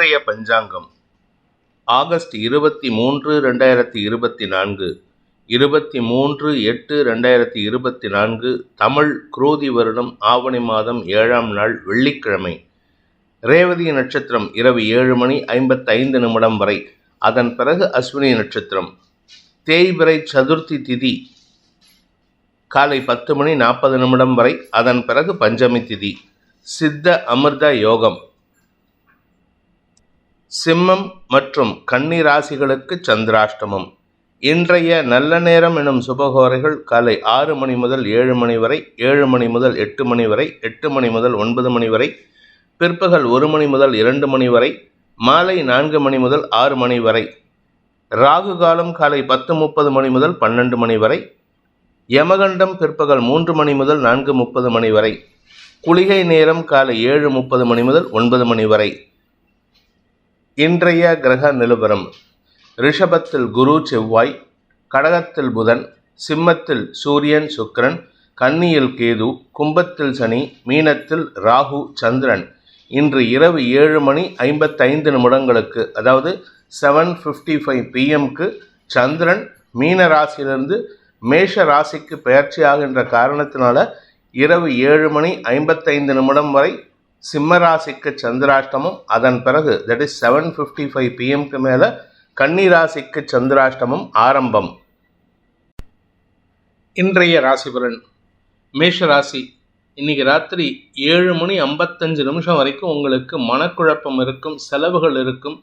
இன்றைய பஞ்சாங்கம். ஆகஸ்ட் இருபத்தி மூன்று ரெண்டாயிரத்தி இருபத்தி நான்கு. இருபத்தி மூன்று எட்டு ரெண்டாயிரத்தி இருபத்தி நான்கு. தமிழ் குரோதி வருடம் ஆவணி மாதம் ஏழாம் நாள் வெள்ளிக்கிழமை. ரேவதி நட்சத்திரம் இரவு ஏழு மணி ஐம்பத்தைந்து நிமிடம் வரை. அதன் பிறகு அஸ்வினி நட்சத்திரம். தேய்பிறை சதுர்த்தி திதி காலை பத்து மணி நாற்பது நிமிடம் வரை. அதன் பிறகு பஞ்சமி திதி. சித்த அமிர்த யோகம். சிம்மம் மற்றும் கன்னி ராசிகளுக்கு சந்திராஷ்டமம். இன்றைய நல்ல நேரம் எனும் சுபகோரைகள் காலை ஆறு மணி முதல் ஏழு மணி வரை ஏழு மணி முதல் எட்டு மணி வரை எட்டு மணி முதல் ஒன்பது மணி வரை பிற்பகல் ஒரு மணி முதல் இரண்டு மணி வரை மாலை நான்கு மணி முதல் ஆறு மணி வரை ராகு காலம் காலை பத்து முப்பது மணி முதல் பன்னெண்டு மணி வரை யமகண்டம் பிற்பகல் மூன்று மணி முதல் நான்கு முப்பது மணி வரை குளிகை நேரம் காலை ஏழு முப்பது மணி முதல் ஒன்பது மணி வரை இன்றைய கிரக நிலவரம் ரிஷபத்தில் குரு செவ்வாய் கடகத்தில் புதன் சிம்மத்தில் சூரியன் சுக்கரன் கன்னியில் கேது கும்பத்தில் சனி மீனத்தில் ராகு சந்திரன். இன்று இரவு ஏழு மணி ஐம்பத்தைந்து நிமிடங்களுக்கு அதாவது செவன் ஃபிஃப்டி ஃபைவ் பிஎம்க்கு சந்திரன் மீன ராசியிலிருந்து மேஷ ராசிக்கு பெயர்ச்சி ஆகின்ற காரணத்தினால இரவு ஏழு மணி ஐம்பத்தைந்து நிமிடம் வரை சிம்மராசிக்கு சந்திராஷ்டமம் அதன் பிறகு that is seven fifty five பிஎம்க்கு மேலே கன்னிராசிக்கு சந்திராஷ்டமம் ஆரம்பம். இன்றைய ராசிபலன் மேஷ ராசி இன்னைக்கு ராத்திரி ஏழு மணி ஐம்பத்தஞ்சு நிமிஷம் வரைக்கும் உங்களுக்கு மனக்குழப்பம் இருக்கும் செலவுகள் இருக்கும்.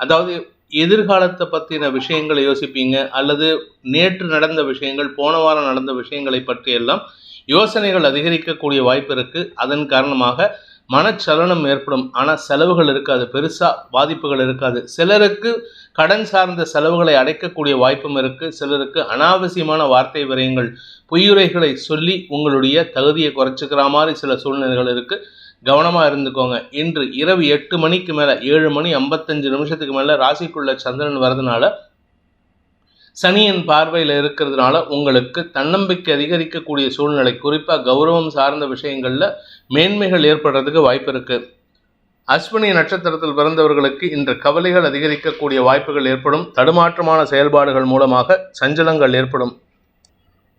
அதாவது எதிர்காலத்தை பற்றின விஷயங்களை யோசிப்பீங்க அல்லது நேற்று நடந்த விஷயங்கள் போன வாரம் நடந்த விஷயங்களை பற்றியெல்லாம் யோசனைகள் அதிகரிக்கக்கூடிய வாய்ப்பு இருக்குது அதன் காரணமாக மனச்சலனம் ஏற்படும். ஆனால் செலவுகள் இருக்காது. பெருசாக பாதிப்புகள் இருக்காது. சிலருக்கு கடன் சார்ந்த செலவுகளை அடைக்கக்கூடிய வாய்ப்பும் இருக்குது சிலருக்கு அனாவசியமான வார்த்தை விரயங்கள் பொய்யுரைகளை சொல்லி உங்களுடைய தகுதியை குறைச்சிக்கிற மாதிரி சில சூழ்நிலைகள் இருக்குது கவனமாக இருந்துக்கோங்க. இன்று இரவு எட்டு மணிக்கு மேலே ஏழு மணி ஐம்பத்தஞ்சு நிமிஷத்துக்கு மேலே ராசிக்குள்ள சந்திரன் வரதுனால சனியின் பார்வையில் இருக்கிறதுனால உங்களுக்கு தன்னம்பிக்கை அதிகரிக்கக்கூடிய சூழ்நிலை குறிப்பாக கௌரவம் சார்ந்த விஷயங்களில் மேன்மைகள் ஏற்படுறதுக்கு வாய்ப்பு இருக்குது அஸ்வினி நட்சத்திரத்தில் பிறந்தவர்களுக்கு இன்று கவலைகள் அதிகரிக்கக்கூடிய வாய்ப்புகள் ஏற்படும். தடுமாற்றமான செயல்பாடுகள் மூலமாக சஞ்சலங்கள் ஏற்படும்.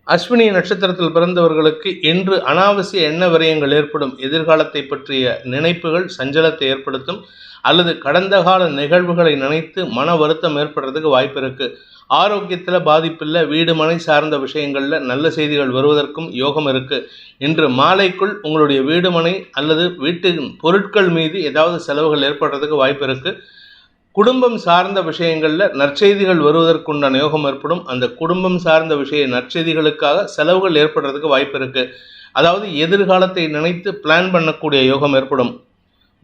அஸ்வினி நட்சத்திரத்தில் பிறந்தவர்களுக்கு இன்று அனாவசிய எண்ண விரயங்கள் ஏற்படும். எதிர்காலத்தை பற்றிய நினைப்புகள் சஞ்சலத்தை ஏற்படுத்தும். அல்லது கடந்த கால நிகழ்வுகளை நினைத்து மன வருத்தம் ஏற்படுறதுக்கு வாய்ப்பு இருக்குது ஆரோக்கியத்தில் பாதிப்பில்லை வீடு மனை சார்ந்த விஷயங்களில் நல்ல செய்திகள் வருவதற்கும் யோகம் இருக்கு. இன்று மாலைக்குள் உங்களுடைய வீடு மனை அல்லது வீட்டின் பொருட்கள் மீது ஏதாவது செலவுகள் ஏற்படுறதுக்கு வாய்ப்பு இருக்கு. குடும்பம் சார்ந்த விஷயங்களில் நற்செய்திகள் வருவதற்குண்டான யோகம் ஏற்படும். அந்த குடும்பம் சார்ந்த விஷய நற்செய்திகளுக்காக செலவுகள் ஏற்படுறதுக்கு வாய்ப்பு இருக்குது அதாவது எதிர்காலத்தை நினைத்து பிளான் பண்ணக்கூடிய யோகம் ஏற்படும்.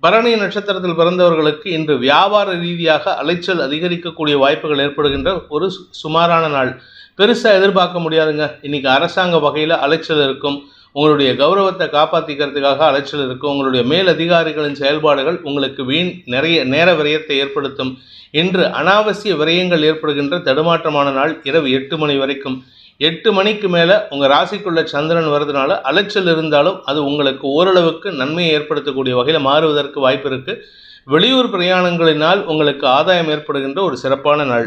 பரணி நட்சத்திரத்தில் பிறந்தவர்களுக்கு இன்று வியாபார ரீதியாக அலைச்சல் அதிகரிக்கக்கூடிய வாய்ப்புகள் ஏற்படுகின்ற ஒரு சுமாரான நாள். பெருசாக எதிர்பார்க்க முடியாதுங்க. இன்னைக்கு அரசாங்க வகையில் அலைச்சல் இருக்கும். உங்களுடைய கௌரவத்தை காப்பாற்றிக்கிறதுக்காக அலைச்சல் இருக்கும். உங்களுடைய மேல் அதிகாரிகளின் செயல்பாடுகள் உங்களுக்கு வீண் நிறைய நேர விரயத்தை ஏற்படுத்தும். இன்று அனாவசிய விரயங்கள் ஏற்படுகின்ற தடுமாற்றமான நாள் இரவு எட்டு மணி வரைக்கும். எட்டு மணிக்கு மேலே உங்கள் ராசிக்குள்ள சந்திரன் வர்றதுனால அலைச்சல் இருந்தாலும் அது உங்களுக்கு ஓரளவுக்கு நன்மையை ஏற்படுத்தக்கூடிய வகையில் மாறுவதற்கு வாய்ப்பு இருக்குது வெளியூர் பிரயாணங்களினால் உங்களுக்கு ஆதாயம் ஏற்படுகின்ற ஒரு சிறப்பான நாள்.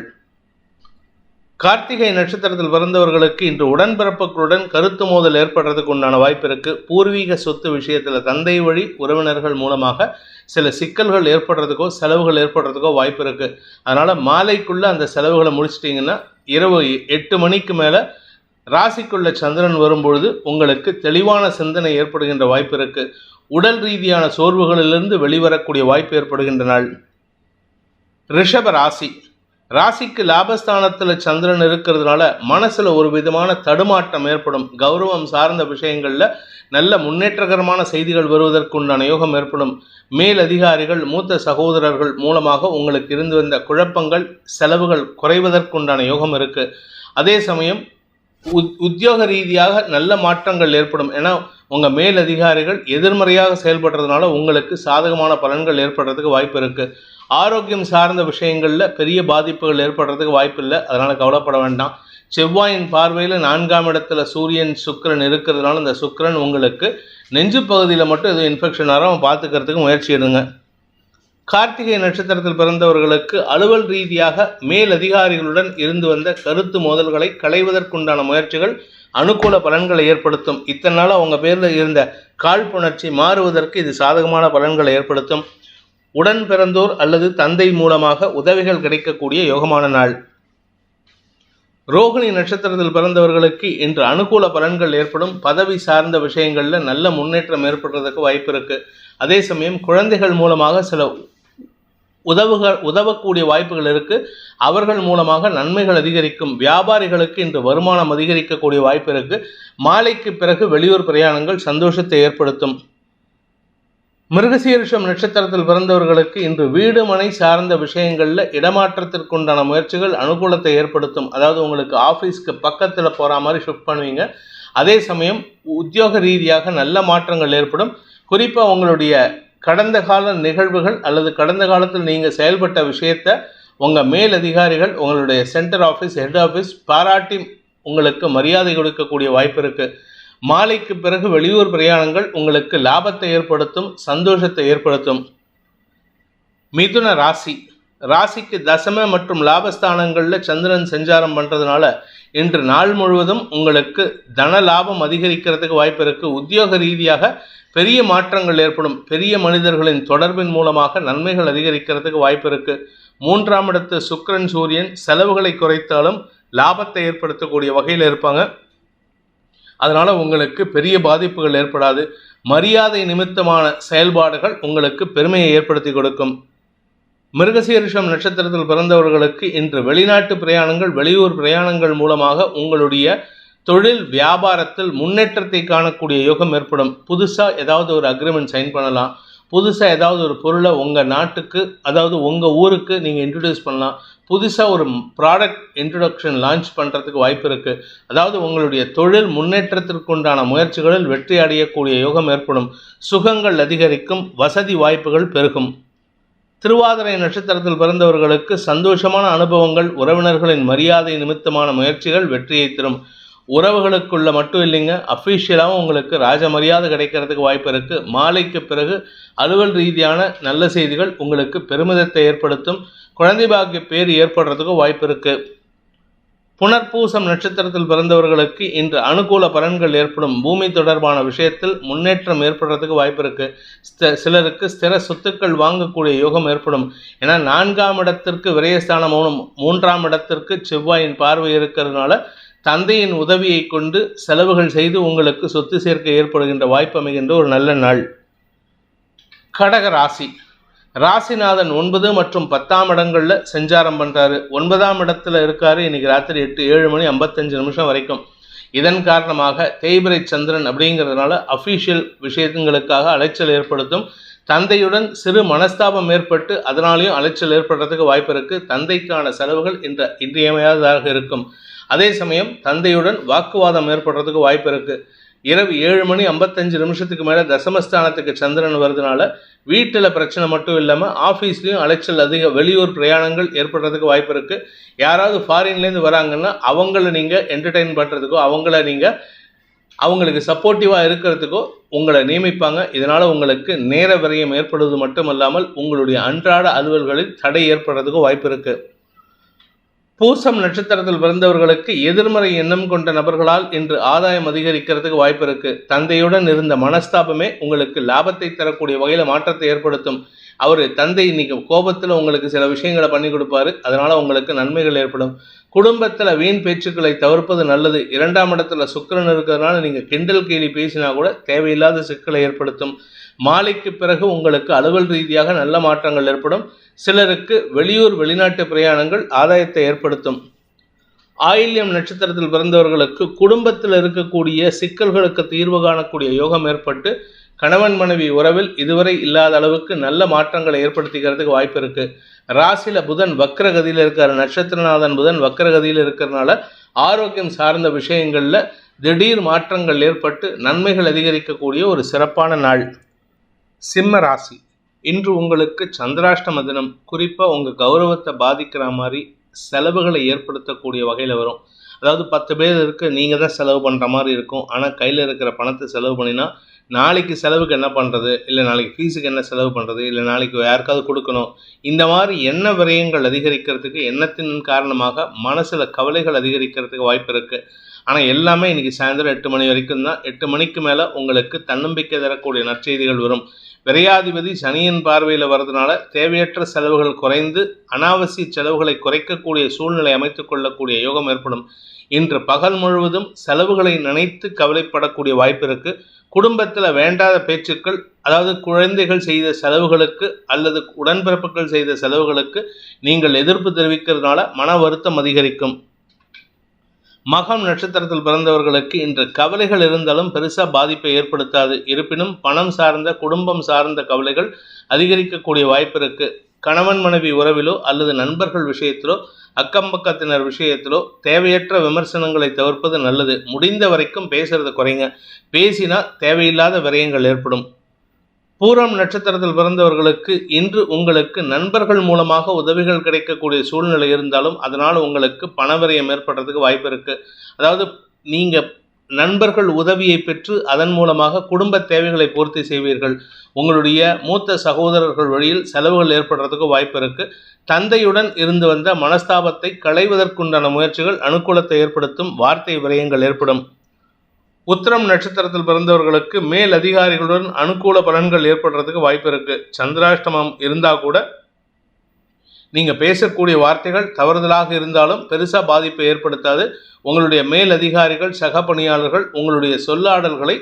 கார்த்திகை நட்சத்திரத்தில் பிறந்தவர்களுக்கு இன்று உடன்பிறப்புகளுடன் கருத்து மோதல் ஏற்படுறதுக்கு உண்டான வாய்ப்பு இருக்கு. பூர்வீக சொத்து விஷயத்தில் தந்தை வழி உறவினர்கள் மூலமாக சில சிக்கல்கள் ஏற்படுறதுக்கோ செலவுகள் ஏற்படுறதுக்கோ வாய்ப்பு இருக்கு. அதனால மாலைக்குள்ள அந்த செலவுகளை முடிச்சிட்டிங்கன்னா இரவு எட்டு மணிக்கு மேலே ராசிக்குள்ள சந்திரன் வரும்பொழுது உங்களுக்கு தெளிவான சிந்தனை ஏற்படுகின்ற வாய்ப்பு இருக்கு. உடல் ரீதியான சோர்வுகளிலிருந்து வெளிவரக்கூடிய வாய்ப்பு ஏற்படுகின்ற நாள். ரிஷப ராசி. ராசிக்கு லாபஸ்தானத்தில் சந்திரன் இருக்கிறதுனால மனசில் ஒரு விதமான தடுமாட்டம் ஏற்படும். கௌரவம் சார்ந்த விஷயங்களில் நல்ல முன்னேற்றகரமான செய்திகள் வருவதற்குண்டான யோகம் ஏற்படும். மேல் அதிகாரிகள் மூத்த சகோதரர்கள் மூலமாக உங்களுக்கு இருந்து வந்த குழப்பங்கள் செலவுகள் குறைவதற்குண்டான யோகம் இருக்குது அதே சமயம் உத் உத்தியோக ரீதியாக நல்ல மாற்றங்கள் ஏற்படும். ஏன்னா உங்கள் மேல் அதிகாரிகள் எதிர்மறையாக செயல்படுறதுனால உங்களுக்கு சாதகமான பலன்கள் ஏற்படுறதுக்கு வாய்ப்பு இருக்குது ஆரோக்கியம் சார்ந்த விஷயங்களில் பெரிய பாதிப்புகள் ஏற்படுறதுக்கு வாய்ப்பு இல்லை. அதனால் கவலைப்பட வேண்டாம். செவ்வாயின் பார்வையில் நான்காம் இடத்துல சூரியன் சுக்கிரன் இருக்கிறதுனால இந்த சுக்கரன் உங்களுக்கு நெஞ்சு பகுதியில் மட்டும் எதுவும் இன்ஃபெக்ஷன் வராமல் பார்த்துக்கிறதுக்கு முயற்சி எடுங்க. கார்த்திகை நட்சத்திரத்தில் பிறந்தவர்களுக்கு அலுவல் ரீதியாக மேல் அதிகாரிகளுடன் இருந்து வந்த கருத்து மோதல்களை களைவதற்குண்டான முயற்சிகள் அனுகூல பலன்களை ஏற்படுத்தும். இத்தனை நாள் அவங்க பேரில் இருந்த காழ்ப்புணர்ச்சி மாறுவதற்கு இது சாதகமான பலன்களை ஏற்படுத்தும். உடன் பிறந்தோர் அல்லது தந்தை மூலமாக உதவிகள் கிடைக்கக்கூடிய யோகமான நாள். ரோகிணி நட்சத்திரத்தில் பிறந்தவர்களுக்கு இன்று அனுகூல பலன்கள் ஏற்படும். பதவி சார்ந்த விஷயங்களில் நல்ல முன்னேற்றம் ஏற்படுறதுக்கு வாய்ப்பு இருக்குது அதே சமயம் குழந்தைகள் மூலமாக சில உதவுகள் உதவக்கூடிய வாய்ப்புகள் இருக்குது அவர்கள் மூலமாக நன்மைகள் அதிகரிக்கும். வியாபாரிகளுக்கு இன்று வருமானம் அதிகரிக்கக்கூடிய வாய்ப்பு இருக்குது மாலைக்கு பிறகு வெளியூர் பிரயாணங்கள் சந்தோஷத்தை ஏற்படுத்தும். மிருகசீரிஷம் நட்சத்திரத்தில் பிறந்தவர்களுக்கு இன்று வீடு மனை சார்ந்த விஷயங்களில் இடமாற்றத்திற்குண்டான முயற்சிகள் அனுகூலத்தை ஏற்படுத்தும். அதாவது உங்களுக்கு ஆஃபீஸ்க்கு பக்கத்தில் போகிற மாதிரி ஷிஃப்ட் பண்ணுவீங்க. அதே சமயம் உத்தியோக ரீதியாக நல்ல மாற்றங்கள் ஏற்படும். குறிப்பாக உங்களுடைய கடந்த கால நிகழ்வுகள் அல்லது கடந்த காலத்தில் நீங்கள் செயல்பட்ட விஷயத்தை உங்கள் மேல் அதிகாரிகள் உங்களுடைய சென்டர் ஆஃபீஸ் ஹெட் ஆஃபீஸ் பாராட்டி உங்களுக்கு மரியாதை கொடுக்கக்கூடிய வாய்ப்பு இருக்குது மாலைக்கு பிறகு வெளியூர் பிரயாணங்கள் உங்களுக்கு லாபத்தை ஏற்படுத்தும் சந்தோஷத்தை ஏற்படுத்தும். மிதுன ராசி. ராசிக்கு தசம மற்றும் லாபஸ்தானங்களில் சந்திரன் சஞ்சாரம் பண்ணுறதுனால இன்று நாள் முழுவதும் உங்களுக்கு தன லாபம் அதிகரிக்கிறதுக்கு வாய்ப்பு இருக்குது உத்தியோக ரீதியாக பெரிய மாற்றங்கள் ஏற்படும். பெரிய மனிதர்களின் தொடர்பின் மூலமாக நன்மைகள் அதிகரிக்கிறதுக்கு வாய்ப்பு இருக்குது மூன்றாம் இடத்து சுக்கிரன் சூரியன் செலவுகளை குறைத்தாலும் லாபத்தை ஏற்படுத்தக்கூடிய வகையில் இருப்பாங்க. அதனால் உங்களுக்கு பெரிய பாதிப்புகள் ஏற்படாது. மரியாதை நிமித்தமான செயல்பாடுகள் உங்களுக்கு பெருமையை ஏற்படுத்தி கொடுக்கும். மிருகசீரிஷம் நட்சத்திரத்தில் பிறந்தவர்களுக்கு இன்று வெளிநாட்டு பிரயாணங்கள் வெளியூர் பிரயாணங்கள் மூலமாக உங்களுடைய தொழில் வியாபாரத்தில் முன்னேற்றத்தை காணக்கூடிய யோகம் ஏற்படும். புதுசாக ஏதாவது ஒரு அக்ரிமெண்ட் சைன் பண்ணலாம். புதுசாக ஏதாவது ஒரு பொருளை உங்கள் நாட்டுக்கு அதாவது உங்கள் ஊருக்கு நீங்கள் இன்ட்ரடியூஸ் பண்ணலாம். புதுசாக ஒரு ப்ராடக்ட் இன்ட்ரடக்ஷன் லான்ச் பண்ணுறதுக்கு வாய்ப்பு இருக்குது அதாவது உங்களுடைய தொழில் முன்னேற்றத்திற்குண்டான முயற்சிகளில் வெற்றி அடையக்கூடிய யோகம் ஏற்படும். சுகங்கள் அதிகரிக்கும் வசதி வாய்ப்புகள் பெருகும். திருவாதிரை நட்சத்திரத்தில் பிறந்தவர்களுக்கு சந்தோஷமான அனுபவங்கள் உறவினர்களின் மரியாதை நிமித்தமான முயற்சிகள் வெற்றியை தரும். உறவுகளுக்குள்ள மட்டும் இல்லைங்க அஃபீஷியலாகவும் உங்களுக்கு ராஜ மரியாதை கிடைக்கிறதுக்கு வாய்ப்பு இருக்குது மாலைக்கு பிறகு அலுவல் ரீதியான நல்ல செய்திகள் உங்களுக்கு பெருமிதத்தை ஏற்படுத்தும். குழந்தை பாக்கிய பேர் ஏற்படுறதுக்கும் வாய்ப்பு இருக்குது புனர்பூசம் நட்சத்திரத்தில் பிறந்தவர்களுக்கு இன்று அனுகூல பலன்கள் ஏற்படும். பூமி தொடர்பான விஷயத்தில் முன்னேற்றம் ஏற்படுறதுக்கு வாய்ப்பு இருக்கு. ஸ்த- சிலருக்கு ஸ்திர சொத்துக்கள் வாங்கக்கூடிய யோகம் ஏற்படும். ஏன்னா நான்காம் இடத்திற்கு விரயஸ்தானமும் மூன்றாம் இடத்திற்கு செவ்வாயின் பார்வை இருக்கிறதுனால தந்தையின் உதவியை கொண்டு செலவுகள் செய்து உங்களுக்கு சொத்து சேர்க்கை ஏற்படுகின்ற வாய்ப்பு அமைகின்ற ஒரு நல்ல நாள். கடக ராசி. ராசிநாதன் ஒன்பது மற்றும் பத்தாம் இடங்களில் செஞ்சாரம் பண்ணுறாரு ஒன்பதாம் இடத்துல இருக்காரு. இன்னைக்கு ராத்திரி எட்டு ஏழு மணி ஐம்பத்தஞ்சு நிமிஷம் வரைக்கும். இதன் காரணமாக தேய்பிரை சந்திரன் அப்படிங்கிறதுனால அஃபீஷியல் விஷயங்களுக்காக அலைச்சல் ஏற்படுத்தும். தந்தையுடன் சிறு மனஸ்தாபம் ஏற்பட்டு அதனாலேயும் அலைச்சல் ஏற்படுறதுக்கு வாய்ப்பு இருக்கு. தந்தைக்கான செலவுகள் இன்ற இன்றியமையாததாக இருக்கும். அதே சமயம் தந்தையுடன் வாக்குவாதம் ஏற்படுறதுக்கு வாய்ப்பு இருக்கு. இரவு ஏழு மணி ஐம்பத்தஞ்சு நிமிஷத்துக்கு மேலே தசமஸ்தானத்துக்கு சந்திரன் வருதுனால வீட்டில் பிரச்சனை மட்டும் இல்லாமல் ஆஃபீஸ்லேயும் அலைச்சல் அதிக வெளியூர் பிரயாணங்கள் ஏற்படுறதுக்கு வாய்ப்பு இருக்குது யாராவது ஃபாரின்லேருந்து வராங்கன்னா அவங்கள நீங்கள் என்டர்டெயின் பண்ணுறதுக்கோ அவங்கள நீங்கள் அவங்களுக்கு சப்போர்ட்டிவாக இருக்கிறதுக்கோ உங்களை நியமிப்பாங்க. இதனால் உங்களுக்கு நேர விரயம் ஏற்படுவது மட்டுமல்லாமல் உங்களுடைய அன்றாட அலுவல்களில் தடை ஏற்படுறதுக்கும் வாய்ப்பு இருக்குது பூசம் நட்சத்திரத்தில் பிறந்தவர்களுக்கு எதிர்மறை எண்ணம் கொண்ட நபர்களால் இன்று ஆதாயம் அதிகரிக்கிறதுக்கு வாய்ப்பு இருக்கு. தந்தையுடன் இருந்த மனஸ்தாபமே உங்களுக்கு லாபத்தை தரக்கூடிய வகையில் மாற்றத்தை ஏற்படுத்தும். அவர் தந்தை இன்னைக்கு கோபத்தில் உங்களுக்கு சில விஷயங்களை பண்ணி கொடுப்பாரு. அதனால உங்களுக்கு நன்மைகள் ஏற்படும். குடும்பத்தில் வீண் பேச்சுக்களை தவிர்ப்பது நல்லது. இரண்டாம் இடத்துல சுக்கிரன் இருக்கிறதுனால நீங்கள் கிண்டல் கேலி பேசினா கூட தேவையில்லாத சிக்கலை ஏற்படுத்தும். மாலைக்கு பிறகு உங்களுக்கு அலுவல் ரீதியாக நல்ல மாற்றங்கள் ஏற்படும். சிலருக்கு வெளியூர் வெளிநாட்டு பிரயாணங்கள் ஆதாயத்தை ஏற்படுத்தும். ஆயில்யம் நட்சத்திரத்தில் பிறந்தவர்களுக்கு குடும்பத்தில் இருக்கக்கூடிய சிக்கல்களுக்கு தீர்வு காணக்கூடிய யோகம் ஏற்பட்டு கணவன் மனைவி உறவில் இதுவரை இல்லாத அளவுக்கு நல்ல மாற்றங்களை ஏற்படுத்திக்கிறதுக்கு வாய்ப்பு இருக்கு. ராசியில புதன் வக்ரகதியில் இருக்கிற நட்சத்திரநாதன் புதன் வக்ரகதியில் இருக்கிறனால ஆரோக்கியம் சார்ந்த விஷயங்கள்ல திடீர் மாற்றங்கள் ஏற்பட்டு நன்மைகள் அதிகரிக்கக்கூடிய ஒரு சிறப்பான நாள். சிம்ம ராசி. இன்று உங்களுக்கு சந்திராஷ்டம தினம். குறிப்பாக உங்கள் கௌரவத்தை பாதிக்கிற மாதிரி செலவுகளை ஏற்படுத்தக்கூடிய வகையில் வரும். அதாவது பத்து பேர் இருக்கு நீங்கள் தான் செலவு பண்ணுற மாதிரி இருக்கும். ஆனால் கையில் இருக்கிற பணத்தை செலவு பண்ணினா நாளைக்கு செலவுக்கு என்ன பண்ணுறது இல்லை நாளைக்கு ஃபீஸுக்கு என்ன செலவு பண்ணுறது இல்லை நாளைக்கு யாருக்காவது கொடுக்கணும்? இந்த மாதிரி எண்ண விரயங்கள் அதிகரிக்கிறதுக்கு எண்ணத்தின் காரணமாக மனசில் கவலைகள் அதிகரிக்கிறதுக்கு வாய்ப்பு இருக்குது ஆனால் எல்லாமே இன்றைக்கி சாயந்தரம் எட்டு மணி வரைக்கும் தான். எட்டு மணிக்கு மேலே உங்களுக்கு தன்னம்பிக்கை தரக்கூடிய நற்செய்திகள் வரும். விரையாதிபதி சனியின் பார்வையில் வர்றதுனால தேவையற்ற செலவுகள் குறைந்து அனாவசிய செலவுகளை குறைக்கக்கூடிய சூழ்நிலை அமைத்துக் கொள்ளக்கூடிய யோகம் ஏற்படும். இன்று பகல் முழுவதும் செலவுகளை நினைத்து கவலைப்படக்கூடிய வாய்ப்பு இருக்குது குடும்பத்தில் வேண்டாத பேச்சுக்கள் அதாவது குழந்தைகள் செய்த செலவுகளுக்கு அல்லது உடன்பிறப்புகள் செய்த செலவுகளுக்கு நீங்கள் எதிர்ப்பு தெரிவிக்கிறதுனால மன வருத்தம் அதிகரிக்கும். மகம் நட்சத்திரத்தில் பிறந்தவர்களுக்கு இன்று கவலைகள் இருந்தாலும் பெருசாக பாதிப்பை ஏற்படுத்தாது. இருப்பினும் பணம் சார்ந்த குடும்பம் சார்ந்த கவலைகள் அதிகரிக்கக்கூடிய வாய்ப்பு இருக்குது கணவன் மனைவி உறவிலோ அல்லது நண்பர்கள் விஷயத்திலோ அக்கம் பக்கத்தினர் விஷயத்திலோ தேவையற்ற விமர்சனங்களை தவிர்ப்பது நல்லது. முடிந்த வரைக்கும் பேசுறத குறைங்க. பேசினா தேவையில்லாத விரயங்கள் ஏற்படும். பூரம் நட்சத்திரத்தில் பிறந்தவர்களுக்கு இன்று உங்களுக்கு நண்பர்கள் மூலமாக உதவிகள் கிடைக்கக்கூடிய சூழ்நிலை இருந்தாலும் அதனால் உங்களுக்கு பணவிரயம் ஏற்படுறதுக்கு வாய்ப்பு இருக்குது அதாவது நீங்கள் நண்பர்கள் உதவியை பெற்று அதன் மூலமாக குடும்ப தேவைகளை பூர்த்தி செய்வீர்கள். உங்களுடைய மூத்த சகோதரர்கள் வழியில் செலவுகள் ஏற்படுறதுக்கு வாய்ப்பு இருக்கு. தந்தையுடன் இருந்து வந்த மனஸ்தாபத்தை களைவதற்குண்டான முயற்சிகள் அனுகூலத்தை ஏற்படுத்தும் வார்த்தை விரயங்கள் ஏற்படும். உத்திரம் நட்சத்திரத்தில் பிறந்தவர்களுக்கு மேல் அதிகாரிகளுடன் அனுகூல பலன்கள் ஏற்படுறதுக்கு வாய்ப்பு இருக்கு. சந்திராஷ்டமம் இருந்தால் கூட நீங்கள் பேசக்கூடிய வார்த்தைகள் தவறுதலாக இருந்தாலும் பெருசாக பாதிப்பை ஏற்படுத்தாது. உங்களுடைய மேல் அதிகாரிகள் சக பணியாளர்கள் உங்களுடைய சொல்லாடல்களை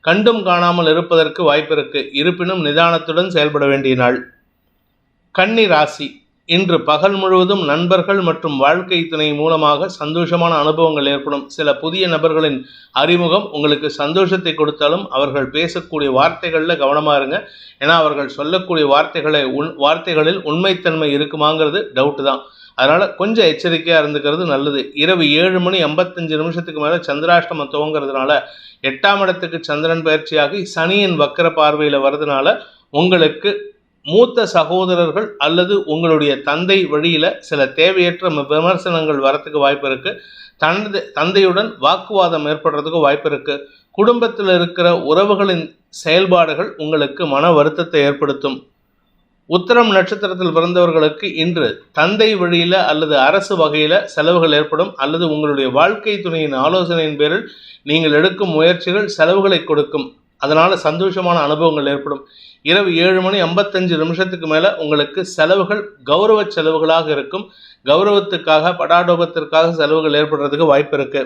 கண்டும் காணாமல் இருப்பதற்கு வாய்ப்பு இருக்கு. இருப்பினும் நிதானத்துடன் செயல்பட வேண்டிய நாள். கன்னி ராசி. இன்று பகல் முழுவதும் நண்பர்கள் மற்றும் வாழ்க்கை துணை மூலமாக சந்தோஷமான அனுபவங்கள் ஏற்படும். சில புதிய நபர்களின் அறிமுகம் உங்களுக்கு சந்தோஷத்தை கொடுத்தாலும் அவர்கள் பேசக்கூடிய வார்த்தைகளில் கவனமாக இருங்க. ஏன்னா அவர்கள் சொல்லக்கூடிய வார்த்தைகளை உன் வார்த்தைகளில் உண்மைத்தன்மை இருக்குமாங்கிறது டவுட்டு தான். அதனால் கொஞ்சம் எச்சரிக்கையாக இருந்துக்கிறது நல்லது. இரவு ஏழு மணி ஐம்பத்தஞ்சு நிமிஷத்துக்கு மேலே சந்திராஷ்டமம் துவங்கிறதுனால எட்டாம் இடத்துக்கு சந்திரன் பயிற்சியாகி சனியின் வக்கர பார்வையில் வர்றதுனால உங்களுக்கு மூத்த சகோதரர்கள் அல்லது உங்களுடைய தந்தை வழியில் சில தேவையற்ற விமர்சனங்கள் வரத்துக்கு வாய்ப்பு இருக்குது தந்தை தந்தையுடன் வாக்குவாதம் ஏற்படுறதுக்கு வாய்ப்பு இருக்குது குடும்பத்தில் இருக்கிற உறவுகளின் செயல்பாடுகள் உங்களுக்கு மன வருத்தத்தை ஏற்படுத்தும். உத்தரம் நட்சத்திரத்தில் பிறந்தவர்களுக்கு இன்று தந்தை வழியில் அல்லது அரசு வகையில் செலவுகள் ஏற்படும் அல்லது உங்களுடைய வாழ்க்கை துணையின் ஆலோசனையின் பேரில் நீங்கள் எடுக்கும் முயற்சிகள் செலவுகளை கொடுக்கும். அதனால் சந்தோஷமான அனுபவங்கள் ஏற்படும். இரவு ஏழு மணி ஐம்பத்தஞ்சு நிமிஷத்துக்கு மேலே உங்களுக்கு செலவுகள் கௌரவ செலவுகளாக இருக்கும். கௌரவத்துக்காக படாடோபத்திற்காக செலவுகள் ஏற்படுறதுக்கு வாய்ப்பு இருக்கு.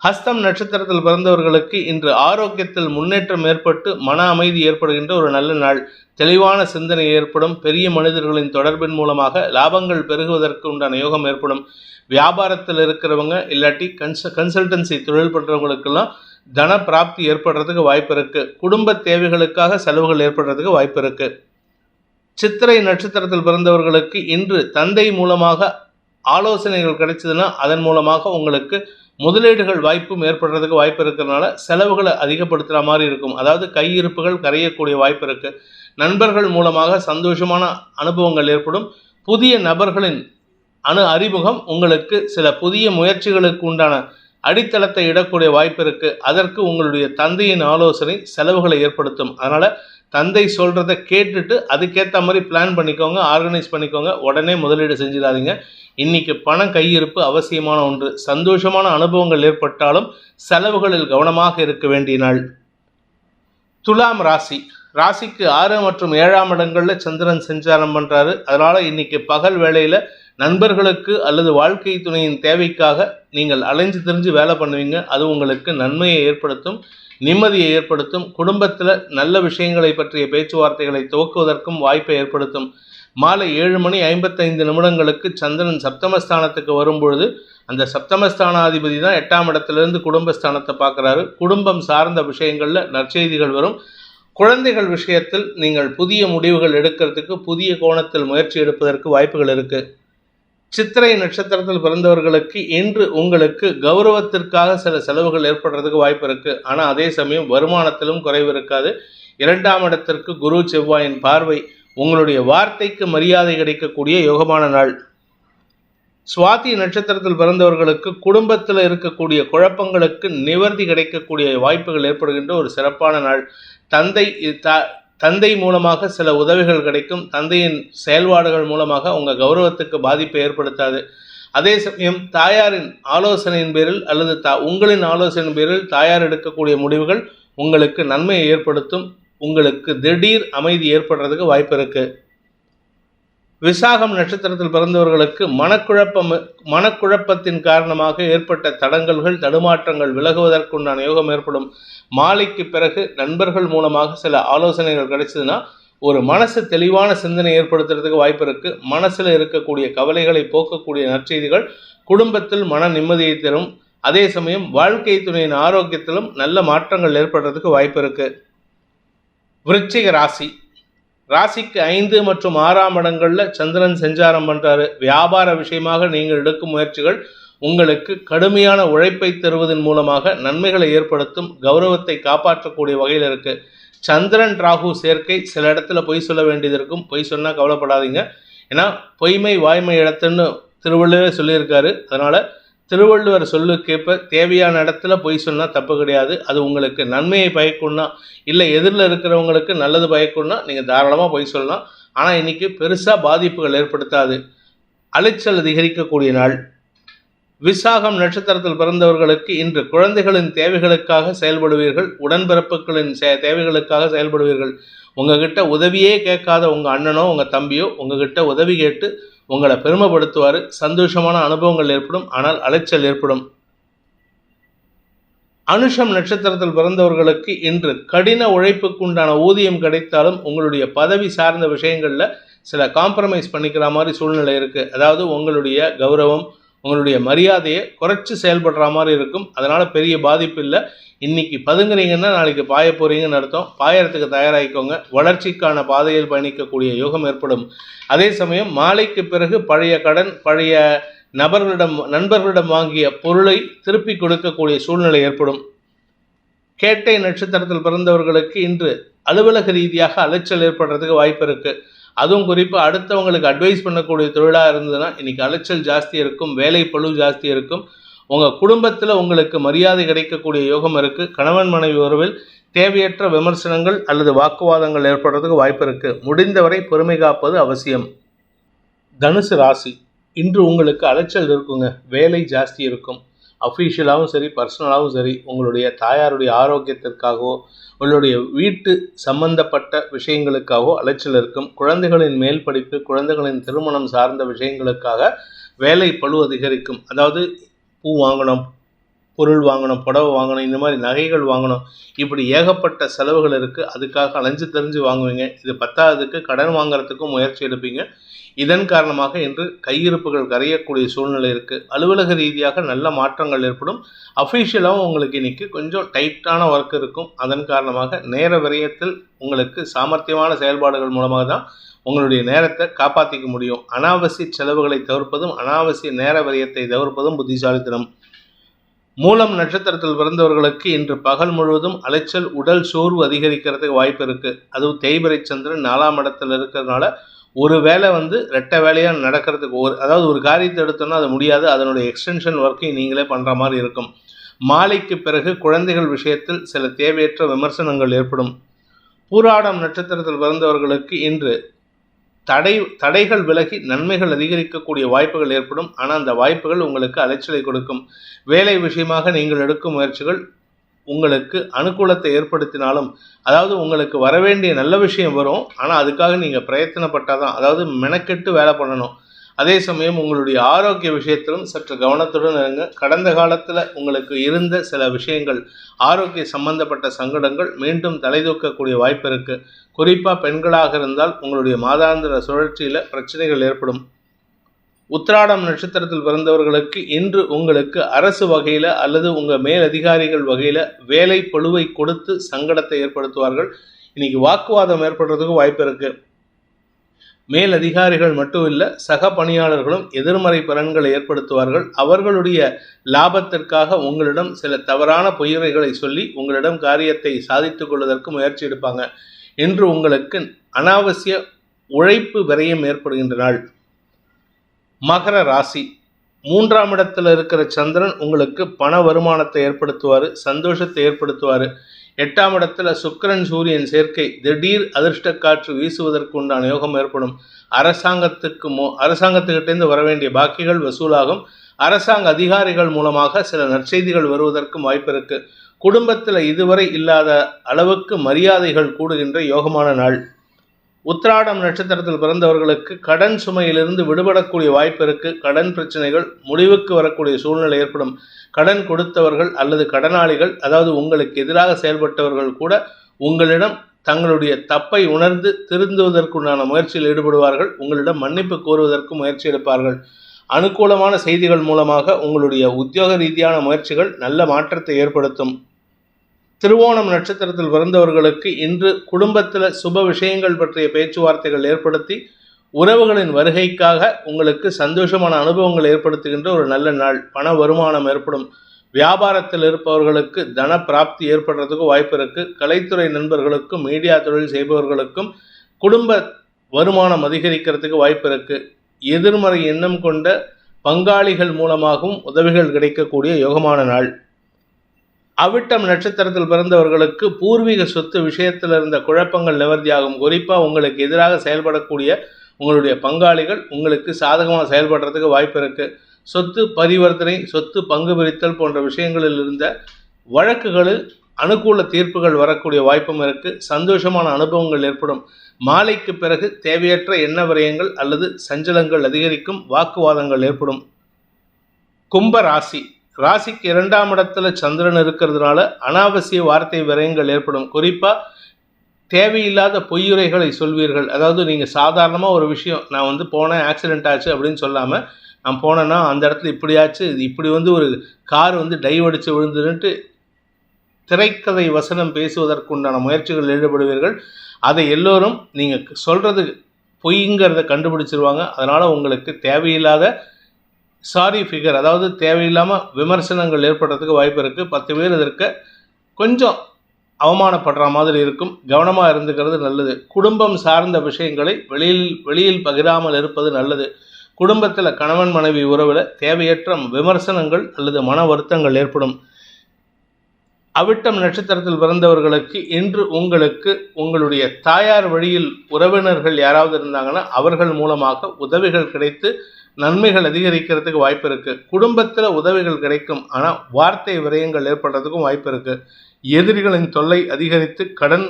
ஹஸ்தம் நட்சத்திரத்தில் பிறந்தவர்களுக்கு இன்று ஆரோக்கியத்தில் முன்னேற்றம் ஏற்பட்டு மன அமைதி ஏற்படுகின்ற ஒரு நல்ல நாள். தெளிவான சிந்தனை ஏற்படும். பெரிய மனிதர்களின் தொடர்பின் மூலமாக லாபங்கள் பெருகுவதற்கு உண்டான யோகம் ஏற்படும். வியாபாரத்தில் இருக்கிறவங்க இல்லாட்டி கன்ச கன்சல்டன்சி தொழில் பண்ணுறவங்களுக்கெல்லாம் தன பிராப்தி ஏற்படுறதுக்கு வாய்ப்பு இருக்கு. குடும்ப தேவைகளுக்காக செலவுகள் ஏற்படுறதுக்கு வாய்ப்பு இருக்கு. சித்திரை நட்சத்திரத்தில் பிறந்தவர்களுக்கு இன்று தந்தை மூலமாக ஆலோசனைகள் கிடைச்சதுன்னா அதன் மூலமாக உங்களுக்கு முதலீடுகள் வாய்ப்பும் ஏற்படுறதுக்கு வாய்ப்பு இருக்கிறதுனால செலவுகளை அதிகப்படுத்துகிற மாதிரி இருக்கும். அதாவது கையிருப்புகள் கரையக்கூடிய வாய்ப்பு இருக்கு. நண்பர்கள் மூலமாக சந்தோஷமான அனுபவங்கள் ஏற்படும். புதிய நபர்களின் அணு அறிமுகம் உங்களுக்கு சில புதிய முயற்சிகளுக்கு உண்டான அடித்தளத்தை இடக்கூடிய வாய்ப்பு இருக்கு. அதற்கு உங்களுடைய தந்தையின் ஆலோசனை செலவுகளை ஏற்படுத்தும். அதனால தந்தை சொல்கிறத கேட்டுட்டு அதுக்கேற்ற மாதிரி பிளான் பண்ணிக்கோங்க ஆர்கனைஸ் பண்ணிக்கோங்க. உடனே முதலீடு செஞ்சிடாதீங்க. இன்னைக்கு பணம் கையிருப்பு அவசியமான ஒன்று. சந்தோஷமான அனுபவங்கள் ஏற்பட்டாலும் செலவுகளில் கவனமாக இருக்க வேண்டிய நாள். துலாம் ராசி. ராசிக்கு ஆறு மற்றும் ஏழாம் இடங்களில் சந்திரன் சஞ்சாரம் பண்ணுறாரு அதனால் இன்னைக்கு பகல் வேளையில் நண்பர்களுக்கு அல்லது வாழ்க்கை துணையின் தேவைக்காக நீங்கள் அலைஞ்சு திரிஞ்சு வேலை பண்ணுவீங்க. அது உங்களுக்கு நன்மையை ஏற்படுத்தும் நிம்மதியை ஏற்படுத்தும் குடும்பத்தில் நல்ல விஷயங்களை பற்றிய பேச்சுவார்த்தைகளை துவக்குவதற்கும் வாய்ப்பை ஏற்படுத்தும். மாலை ஏழு மணி ஐம்பத்தைந்து நிமிடங்களுக்கு சந்திரன் சப்தமஸ்தானத்துக்கு வரும்பொழுது அந்த சப்தமஸ்தானாதிபதி தான் எட்டாம் இடத்திலிருந்து குடும்பஸ்தானத்தை பார்க்குறாரு. குடும்பம் சார்ந்த விஷயங்களில் நற்செய்திகள் வரும். குழந்தைகள் விஷயத்தில் நீங்கள் புதிய முடிவுகள் எடுக்கிறதுக்கு புதிய கோணத்தில் முயற்சி எடுப்பதற்கு வாய்ப்புகள் இருக்குது சித்திரை நட்சத்திரத்தில் பிறந்தவர்களுக்கு இன்று உங்களுக்கு கௌரவத்திற்காக சில செலவுகள் ஏற்படுறதுக்கு வாய்ப்பு இருக்குது ஆனால் அதே சமயம் வருமானத்திலும் குறைவு இருக்காது. இரண்டாம் இடத்திற்கு குரு செவ்வாயின் பார்வை உங்களுடைய வார்த்தைக்கு மரியாதை கிடைக்கக்கூடிய யோகமான நாள். சுவாதி நட்சத்திரத்தில் பிறந்தவர்களுக்கு குடும்பத்தில் இருக்கக்கூடிய குழப்பங்களுக்கு நிவர்த்தி கிடைக்கக்கூடிய வாய்ப்புகள் ஏற்படுகின்ற ஒரு சிறப்பான நாள். தந்தை த தந்தை மூலமாக சில உதவிகள் கிடைக்கும். தந்தையின் செயல்பாடுகள் மூலமாக உங்கள் கௌரவத்துக்கு பாதிப்பை ஏற்படுத்தாது. அதே சமயம் தாயாரின் ஆலோசனையின் பேரில் அல்லது தா உங்களின் ஆலோசனையின் பேரில் தாயார் எடுக்கக்கூடிய முடிவுகள் உங்களுக்கு நன்மையை ஏற்படுத்தும். உங்களுக்கு திடீர் அமைதி ஏற்படுறதுக்கு வாய்ப்பு இருக்குது விசாகம் நட்சத்திரத்தில் பிறந்தவர்களுக்கு மனக்குழப்பம் மனக்குழப்பத்தின் காரணமாக ஏற்பட்ட தடங்கல்கள் தடுமாற்றங்கள் விலகுவதற்குண்டான யோகம் ஏற்படும். மாலைக்கு பிறகு நண்பர்கள் மூலமாக சில ஆலோசனைகள் கிடைச்சதுன்னா ஒரு மனசு தெளிவான சிந்தனை ஏற்படுத்துறதுக்கு வாய்ப்பு இருக்கு. மனசில் இருக்கக்கூடிய கவலைகளை போக்கக்கூடிய நற்செய்திகள் குடும்பத்தில் மன நிம்மதியை தரும். அதே சமயம் வாழ்க்கை துணையின் ஆரோக்கியத்திலும் நல்ல மாற்றங்கள் ஏற்படுறதுக்கு வாய்ப்பு இருக்கு. விருச்சிக ராசி. ராசிக்கு ஐந்து மற்றும் ஆறாம் இடங்கள்ல சந்திரன் செஞ்சாரம் பண்றாரு. வியாபார விஷயமாக நீங்கள் எடுக்கும் முயற்சிகள் உங்களுக்கு கடுமையான உழைப்பை தருவதன் மூலமாக நன்மைகளை ஏற்படுத்தும் கௌரவத்தை காப்பாற்றக்கூடிய வகையில் இருக்கு. சந்திரன் ராகு சேர்க்கை சில இடத்துல பொய் சொல்ல வேண்டியது இருக்கும். பொய் சொன்னால் கவலைப்படாதீங்க. ஏன்னா பொய்மை வாய்மை இடத்துன்னு திருவள்ளுவர் சொல்லியிருக்காரு. அதனால் திருவள்ளுவர் சொல்லுக்கேற்ப தேவையான இடத்துல பொய் சொன்னால் தப்பு கிடையாது. அது உங்களுக்கு நன்மையை பயக்கணும்னா இல்லை எதிரில் இருக்கிறவங்களுக்கு நல்லது பயக்கணும்னா நீங்கள் தாராளமாக பொய் சொல்லலாம். ஆனால் இன்னைக்கு பெருசாக பாதிப்புகள் ஏற்படுத்தாது. அலைச்சல் அதிகரிக்கக்கூடிய நாள். விசாகம் நட்சத்திரத்தில் பிறந்தவர்களுக்கு இன்று குழந்தைகளின் தேவைகளுக்காக செயல்படுவீர்கள் உடன்பிறப்புகளின் சே தேவைகளுக்காக செயல்படுவீர்கள். உங்ககிட்ட உதவியே கேட்காத உங்கள் அண்ணனோ உங்கள் தம்பியோ உங்ககிட்ட உதவி கேட்டு உங்களை பெருமைப்படுத்துவார். சந்தோஷமான அனுபவங்கள் ஏற்படும். ஆனால் அலைச்சல் ஏற்படும். அனுஷம் நட்சத்திரத்தில் பிறந்தவர்களுக்கு இன்று கடின உழைப்புக்குண்டான ஊதியம் கிடைத்தாலும் உங்களுடைய பதவி சார்ந்த விஷயங்களில் சில காம்ப்ரமைஸ் பண்ணிக்கிற மாதிரி சூழ்நிலை இருக்குது அதாவது உங்களுடைய கௌரவம் உங்களுடைய மரியாதையை குறைச்சி செயல்படுற மாதிரி இருக்கும். அதனால் பெரிய பாதிப்பு இல்லை. இன்னைக்கு பதுங்குறீங்கன்னா நாளைக்கு பாய போறீங்கன்னு அர்த்தம். பாயறதுக்கு தயாராகிக்கோங்க. வளர்ச்சிக்கான பாதையில் பயணிக்கக்கூடிய யோகம் ஏற்படும். அதே சமயம் மாலைக்கு பிறகு பழைய கடன் பழைய நபர்களிடம் நண்பர்களிடம் வாங்கிய பொருளை திருப்பி கொடுக்கக்கூடிய சூழ்நிலை ஏற்படும். கேட்டை நட்சத்திரத்தில் பிறந்தவர்களுக்கு இன்று அலுவலக ரீதியாக அலைச்சல் ஏற்படுறதுக்கு வாய்ப்பு இருக்குது அதுவும் குறிப்பாக அடுத்தவங்களுக்கு அட்வைஸ் பண்ணக்கூடிய தொழிலாக இருந்ததுன்னா இன்றைக்கி அலைச்சல் ஜாஸ்தி இருக்கும். வேலை பழு ஜாஸ்தி இருக்கும். உங்கள் குடும்பத்தில் உங்களுக்கு மரியாதை கிடைக்கக்கூடிய யோகம் இருக்குது கணவன் மனைவி உறவில் தேவையற்ற விமர்சனங்கள் அல்லது வாக்குவாதங்கள் ஏற்படுறதுக்கு வாய்ப்பு இருக்குது முடிந்தவரை பொறுமை காப்பது அவசியம். தனுசு ராசி. இன்று உங்களுக்கு அலைச்சல் இருக்குங்க. வேலை ஜாஸ்தி இருக்கும். அஃபீஷியலாகவும் சரி பர்சனலாகவும் சரி உங்களுடைய தாயாருடைய ஆரோக்கியத்திற்காகவோ உங்களுடைய வீட்டு சம்பந்தப்பட்ட விஷயங்களுக்காகவோ அலைச்சல் இருக்கும். குழந்தைகளின் மேல் படிப்பு குழந்தைகளின் திருமணம் சார்ந்த விஷயங்களுக்காக வேலை பழு அதிகரிக்கும். அதாவது பூ வாங்கணும் பொருள் வாங்கணும் புடவை வாங்கணும் இந்த மாதிரி நகைகள் வாங்கணும். இப்படி ஏகப்பட்ட செலவுகள் இருக்குது அதுக்காக அலைஞ்சு தெரிஞ்சு வாங்குவீங்க. இது பத்தாவதுக்கு கடன் வாங்குறதுக்கும் முயற்சி எடுப்பீங்க. இதன் காரணமாக இன்று கையிருப்புகள் கரையக்கூடிய சூழ்நிலை இருக்குது அலுவலக ரீதியாக நல்ல மாற்றங்கள் ஏற்படும். அஃபீஷியலாகவும் உங்களுக்கு இன்றைக்கி கொஞ்சம் டைட்டான ஒர்க் இருக்கும். அதன் காரணமாக நேர விரயத்தில் உங்களுக்கு சாமர்த்தியமான செயல்பாடுகள் மூலமாக தான் உங்களுடைய நேரத்தை காப்பாற்றிக்க முடியும். அனாவசிய செலவுகளை தவிர்ப்பதும் அனாவசிய நேர வரியத்தை தவிர்ப்பதும் புத்திசாலித்தனம். மூலம் நட்சத்திரத்தில் பிறந்தவர்களுக்கு இன்று பகல் முழுவதும் அலைச்சல் உடல் சோர்வு அதிகரிக்கிறதுக்கு வாய்ப்பு இருக்குது அதுவும் தேய்பிரை சந்திரன் நாலாம் இடத்துல இருக்கிறதுனால ஒரு வேலை வந்து ரெட்டை வேலையாக நடக்கிறதுக்கு ஒரு அதாவது ஒரு காரியத்தை எடுத்தோன்னா அது முடியாது. அதனுடைய எக்ஸ்டென்ஷன் ஒர்க்கையும் நீங்களே பண்ணுற மாதிரி இருக்கும். மாலைக்கு பிறகு குழந்தைகள் விஷயத்தில் சில தேவையற்ற விமர்சனங்கள் ஏற்படும். பூராடம் நட்சத்திரத்தில் பிறந்தவர்களுக்கு இன்று தடை தடைகள் விலகி நன்மைகள் அதிகரிக்கக்கூடிய வாய்ப்புகள் ஏற்படும். ஆனால் அந்த வாய்ப்புகள் உங்களுக்கு அலைச்சலை கொடுக்கும். வேலை விஷயமாக நீங்கள் எடுக்கும் முயற்சிகள் உங்களுக்கு அனுகூலத்தை ஏற்படுத்தினாலும் அதாவது உங்களுக்கு வரவேண்டிய நல்ல விஷயம் வரும். ஆனால் அதுக்காக நீங்கள் பிரயத்தனப்பட்டால் தான் அதாவது மெனக்கெட்டு வேலை பண்ணணும். அதே சமயம் உங்களுடைய ஆரோக்கிய விஷயத்திலும் சற்று கவனத்துடன் இருங்க. கடந்த காலத்தில் உங்களுக்கு இருந்த சில விஷயங்கள் ஆரோக்கிய சம்பந்தப்பட்ட சங்கடங்கள் மீண்டும் தலைதூக்கக்கூடிய வாய்ப்பு இருக்குது குறிப்பாக பெண்களாக இருந்தால் உங்களுடைய மாதாந்திர சுழற்சியில் பிரச்சனைகள் ஏற்படும். உத்திராடம் நட்சத்திரத்தில் பிறந்தவர்களுக்கு இன்று உங்களுக்கு அரசு வகையில் அல்லது உங்கள் மேல் அதிகாரிகள் வகையில் வேலை பழுவை கொடுத்து சங்கடத்தை ஏற்படுத்துவார்கள். இன்னைக்கு வாக்குவாதம் ஏற்படுறதுக்கு வாய்ப்பு இருக்குது மேல் அதிகாரிகள் மட்டும் இல்லை சக பணியாளர்களும் எதிர்மறை பலன்களை ஏற்படுத்துவார்கள். அவர்களுடைய லாபத்திற்காக உங்களிடம் சில தவறான பொய்யரைகளை சொல்லி உங்களிடம் காரியத்தை சாதித்துக் கொள்வதற்கு முயற்சி எடுப்பாங்க. இன்று உங்களுக்கு அனாவசிய உழைப்பு விரயம் ஏற்படுகின்ற நாள். மகர ராசி. மூன்றாம் இடத்தில் இருக்கிற சந்திரன் உங்களுக்கு பண வருமானத்தை ஏற்படுத்துவார் சந்தோஷத்தை ஏற்படுத்துவார். எட்டாம் இடத்துல சுக்கிரன் சூரியன் சேர்க்கை திடீர் அதிர்ஷ்ட காற்று வீசுவதற்கு உண்டான யோகம் ஏற்படும். அரசாங்கத்துக்கு மோ அரசாங்கத்துக்கிட்டேருந்து வர வேண்டிய பாக்கிகள் வசூலாகும். அரசாங்க அதிகாரிகள் மூலமாக சில நற்செய்திகள் வருவதற்கும் வாய்ப்பு இருக்கு குடும்பத்தில் இதுவரை இல்லாத அளவுக்கு மரியாதைகள் கூடுகின்ற யோகமான நாள். உத்திராடம் நட்சத்திரத்தில் பிறந்தவர்களுக்கு கடன் சுமையிலிருந்து விடுபடக்கூடிய வாய்ப்பு இருக்கு. கடன் பிரச்சனைகள் முடிவுக்கு வரக்கூடிய சூழ்நிலை ஏற்படும். கடன் கொடுத்தவர்கள் அல்லது கடனாளிகள் அதாவது உங்களுக்கு எதிராக செயல்பட்டவர்கள் கூட உங்களிடம் தங்களுடைய தப்பை உணர்ந்து திருந்துவதற்குண்டான முயற்சியில் ஈடுபடுவார்கள். உங்களிடம் மன்னிப்பு கோருவதற்கு முயற்சி எடுப்பார்கள். அனுகூலமான செய்திகள் மூலமாக உங்களுடைய உத்தியோக ரீதியான முயற்சிகள் நல்ல மாற்றத்தை ஏற்படுத்தும். திருவோணம் நட்சத்திரத்தில் பிறந்தவர்களுக்கு இன்று குடும்பத்தில் சுப விஷயங்கள் பற்றிய பேச்சுவார்த்தைகள் ஏற்படுத்தி உறவுகளின் வருகைக்காக உங்களுக்கு சந்தோஷமான அனுபவங்கள் ஏற்படுத்துகின்ற ஒரு நல்ல நாள். பண வருமானம் ஏற்படும். வியாபாரத்தில் இருப்பவர்களுக்கு தன பிராப்தி ஏற்படுறதுக்கு வாய்ப்பு இருக்குது கலைத்துறை நண்பர்களுக்கும் மீடியா தொழில் செய்பவர்களுக்கும் குடும்ப வருமானம் அதிகரிக்கிறதுக்கு வாய்ப்பு இருக்குது எதிர்மறை எண்ணம் கொண்ட பங்காளிகள் மூலமாகவும் உதவிகள் கிடைக்கக்கூடிய யோகமான நாள். அவிட்டம் நட்சத்திரத்தில் பிறந்தவர்களுக்கு பூர்வீக சொத்து விஷயத்தில் இருந்த குழப்பங்கள் நிவர்த்தியாகும். குறிப்பாக உங்களுக்கு எதிராக செயல்படக்கூடிய உங்களுடைய பங்காளிகள் உங்களுக்கு சாதகமாக செயல்படுறதுக்கு வாய்ப்பு இருக்கு. சொத்து பரிவர்த்தனை சொத்து பங்கு பிரித்தல் போன்ற விஷயங்களில் இருந்த வழக்குகளில் அனுகூல தீர்ப்புகள் வரக்கூடிய வாய்ப்பும் இருக்கு. சந்தோஷமான அனுபவங்கள் ஏற்படும். மாலைக்கு பிறகு தேவையற்ற எண்ண விரயங்கள் அல்லது சஞ்சலங்கள் அதிகரிக்கும். வாக்குவாதங்கள் ஏற்படும். கும்ப ராசி. ராசிக்கு இரண்டாம் இடத்துல சந்திரன் இருக்கிறதுனால அனாவசிய வார்த்தை விரயங்கள் ஏற்படும். குறிப்பாக தேவையில்லாத பொய்யுரைகளை சொல்வீர்கள். அதாவது நீங்கள் சாதாரணமாக ஒரு விஷயம் நான் வந்து போனேன் ஆக்சிடென்ட் ஆச்சு அப்படின்னு சொல்லாமல் நான் போனேன்னா அந்த இடத்துல இப்படியாச்சு இது இப்படி வந்து ஒரு கார் வந்து டைவ் அடித்து விழுந்துருன்ட்டு திரைக்கதை வசனம் பேசுவதற்குண்டான முயற்சிகள் ஈடுபடுவீர்கள். அதை எல்லோரும் நீங்கள் சொல்கிறது பொய்ங்கிறத கண்டுபிடிச்சிருவாங்க. அதனால் உங்களுக்கு தேவையில்லாத சாரி ஃபிகர் அதாவது தேவையில்லாமல் விமர்சனங்கள் ஏற்படுறதுக்கு வாய்ப்பு இருக்குது பத்து பேர் இதற்கு கொஞ்சம் அவமானப்படுற மாதிரி இருக்கும். கவனமாக இருந்துக்கிறது நல்லது. குடும்பம் சார்ந்த விஷயங்களை வெளியில் வெளியில் பகிராமல் இருப்பது நல்லது. குடும்பத்தில் கணவன் மனைவி உறவில் தேவையற்ற விமர்சனங்கள் அல்லது மன வருத்தங்கள் ஏற்படும். அவிட்டம் நட்சத்திரத்தில் பிறந்தவர்களுக்கு இன்று உங்களுக்கு உங்களுடைய தாயார் வழியில் உறவினர்கள் யாராவது இருந்தாங்கன்னா அவர்கள் மூலமாக உதவிகள் கிடைத்து நன்மைகள் அதிகரிக்கிறதுக்கு வாய்ப்பு இருக்குது குடும்பத்தில் உதவிகள் கிடைக்கும். ஆனால் வார்த்தை விரயங்கள் ஏற்படுறதுக்கும் வாய்ப்பு இருக்குது எதிரிகளின் தொல்லை அதிகரித்து கடன்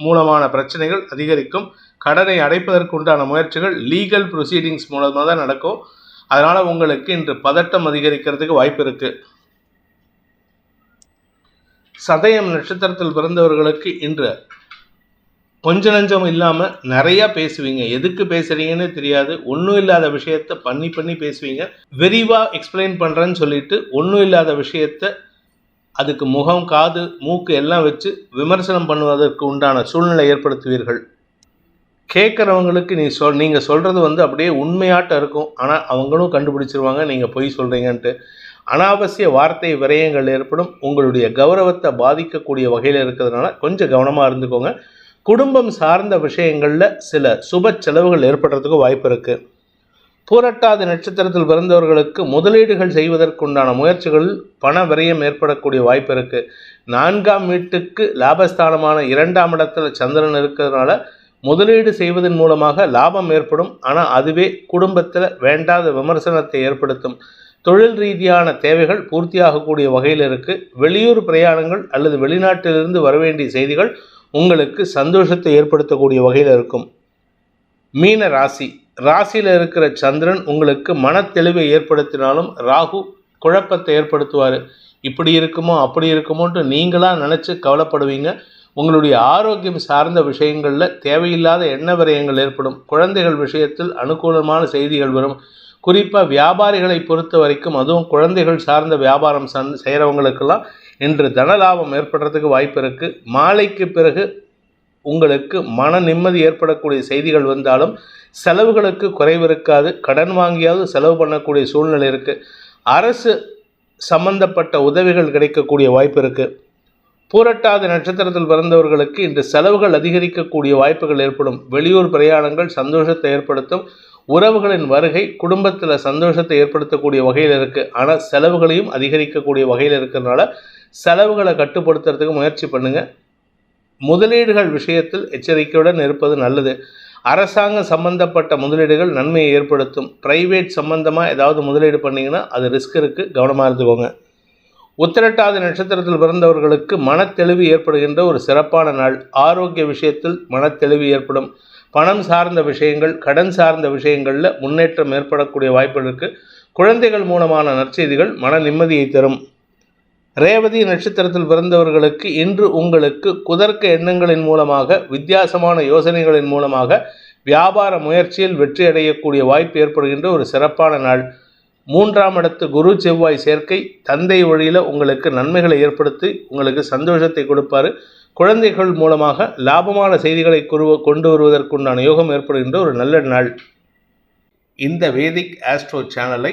மூலமான பிரச்சனைகள் அதிகரிக்கும். கடனை அடைப்பதற்கு உண்டான முயற்சிகள் லீகல் ப்ரொசீடிங்ஸ் மூலமாக தான் நடக்கும். அதனால் உங்களுக்கு இன்று பதட்டம் அதிகரிக்கிறதுக்கு வாய்ப்பு இருக்குது சதயம் நட்சத்திரத்தில் பிறந்தவர்களுக்கு இன்று கொஞ்ச நஞ்சம் இல்லாமல் நிறையா பேசுவீங்க. எதுக்கு பேசுகிறீங்கன்னு தெரியாது. ஒன்றும் இல்லாத விஷயத்த பண்ணி பண்ணி பேசுவீங்க. விரிவாக எக்ஸ்பிளைன் பண்ணுறேன்னு சொல்லிட்டு ஒன்றும் இல்லாத விஷயத்த அதுக்கு முகம் காது மூக்கு எல்லாம் வச்சு விமர்சனம் பண்ணுவதற்கு உண்டான சூழ்நிலை ஏற்படுத்துவீர்கள். கேட்குறவங்களுக்கு நீ சொல் நீங்கள் சொல்கிறது வந்து அப்படியே உண்மையாட்டம் இருக்கும். ஆனால் அவங்களும் கண்டுபிடிச்சிருவாங்க. நீங்கள் பொய் சொல்கிறீங்கன்ட்டு அனாவசிய வார்த்தை விரயங்கள் ஏற்படும். உங்களுடைய கௌரவத்தை பாதிக்கக்கூடிய வகையில் இருக்கிறதுனால கொஞ்சம் கவனமாக இருந்துக்கோங்க. குடும்பம் சார்ந்த விஷயங்களில் சில சுப செலவுகள் ஏற்படுறதுக்கு வாய்ப்பு இருக்குது பூரட்டாதி நட்சத்திரத்தில் பிறந்தவர்களுக்கு முதலீடுகள் செய்வதற்குண்டான முயற்சிகளில் பண விரயம் ஏற்படக்கூடிய வாய்ப்பு இருக்குது நான்காம் வீட்டுக்கு லாபஸ்தானமான இரண்டாம் இடத்துல சந்திரன் இருக்கிறதுனால முதலீடு செய்வதன் மூலமாக லாபம் ஏற்படும். ஆனால் அதுவே குடும்பத்தில் வேண்டாத விமர்சனத்தை ஏற்படுத்தும். தொழில் ரீதியான தேவைகள் பூர்த்தியாகக்கூடிய வகையில் இருக்குது வெளியூர் பிரயாணங்கள் அல்லது வெளிநாட்டிலிருந்து வரவேண்டிய செய்திகள் உங்களுக்கு சந்தோஷத்தை ஏற்படுத்தக்கூடிய வகையில் இருக்கும். மீன ராசி. ராசியில் இருக்கிற சந்திரன் உங்களுக்கு மனத்தெளிவை ஏற்படுத்தினாலும் ராகு குழப்பத்தை ஏற்படுத்துவார். இப்படி இருக்குமோ அப்படி இருக்குமோன்ட்டு நீங்களாக நினச்சி கவலைப்படுவீங்க. உங்களுடைய ஆரோக்கியம் சார்ந்த விஷயங்களில் தேவையில்லாத எண்ண விரயங்கள் ஏற்படும். குழந்தைகள் விஷயத்தில் அனுகூலமான செய்திகள் வரும். குறிப்பாக வியாபாரிகளை பொறுத்த வரைக்கும் அதுவும் குழந்தைகள் சார்ந்த வியாபாரம் சந் செய்கிறவங்களுக்கெல்லாம் இன்று தனலாபம் ஏற்படுறதுக்கு வாய்ப்பு இருக்குது மாலைக்கு பிறகு உங்களுக்கு மன நிம்மதி ஏற்படக்கூடிய செய்திகள் வந்தாலும் செலவுகளுக்கு குறைவு இருக்காது. கடன் வாங்கியாவது செலவு பண்ணக்கூடிய சூழ்நிலை இருக்குது அரசு சம்பந்தப்பட்ட உதவிகள் கிடைக்கக்கூடிய வாய்ப்பு இருக்குது பூரட்டாத நட்சத்திரத்தில் பிறந்தவர்களுக்கு இன்று செலவுகள் அதிகரிக்கக்கூடிய வாய்ப்புகள் ஏற்படும். வெளியூர் பிரயாணங்கள் சந்தோஷத்தை ஏற்படுத்தும். உறவுகளின் வருகை குடும்பத்தில் சந்தோஷத்தை ஏற்படுத்தக்கூடிய வகையில் இருக்குது ஆனால் செலவுகளையும் அதிகரிக்கக்கூடிய வகையில் இருக்கிறதுனால செலவுகளை கட்டுப்படுத்துறதுக்கு முயற்சி பண்ணுங்கள் முதலீடுகள் விஷயத்தில் எச்சரிக்கையுடன் இருப்பது நல்லது. அரசாங்கம் சம்பந்தப்பட்ட முதலீடுகள் நன்மையை ஏற்படுத்தும். பிரைவேட் சம்பந்தமாக ஏதாவது முதலீடு பண்ணிங்கன்னா அது ரிஸ்க் இருக்குது கவனமாக இருந்துக்கோங்க. உத்திரட்டாதி நட்சத்திரத்தில் பிறந்தவர்களுக்கு மனத்தெளிவு ஏற்படுகின்ற ஒரு சிறப்பான நாள். ஆரோக்கிய விஷயத்தில் மனத்தெளிவு ஏற்படும். பணம் சார்ந்த விஷயங்கள் கடன் சார்ந்த விஷயங்களில் முன்னேற்றம் ஏற்படக்கூடிய வாய்ப்புகள் இருக்குது குழந்தைகள் மூலமான நற்செய்திகள் மன நிம்மதியை தரும். ரேவதி நட்சத்திரத்தில் பிறந்தவர்களுக்கு இன்று உங்களுக்கு குதர்க்க எண்ணங்களின் மூலமாக வித்தியாசமான யோசனைகளின் மூலமாக வியாபார முயற்சியில் வெற்றி அடையக்கூடிய வாய்ப்பு ஏற்படுகின்ற ஒரு சிறப்பான நாள். மூன்றாம் இடத்து குரு செவ்வாய் சேர்க்கை தந்தை வழியில் உங்களுக்கு நன்மைகளை ஏற்படுத்தி உங்களுக்கு சந்தோஷத்தை கொடுப்பாரு. குழந்தைகள் மூலமாக லாபமான செய்திகளை குருவ கொண்டு வருவதற்குண்டான யோகம் ஏற்படுகின்ற ஒரு நல்ல நாள். இந்த வேதிக் ஆஸ்ட்ரோ சேனலை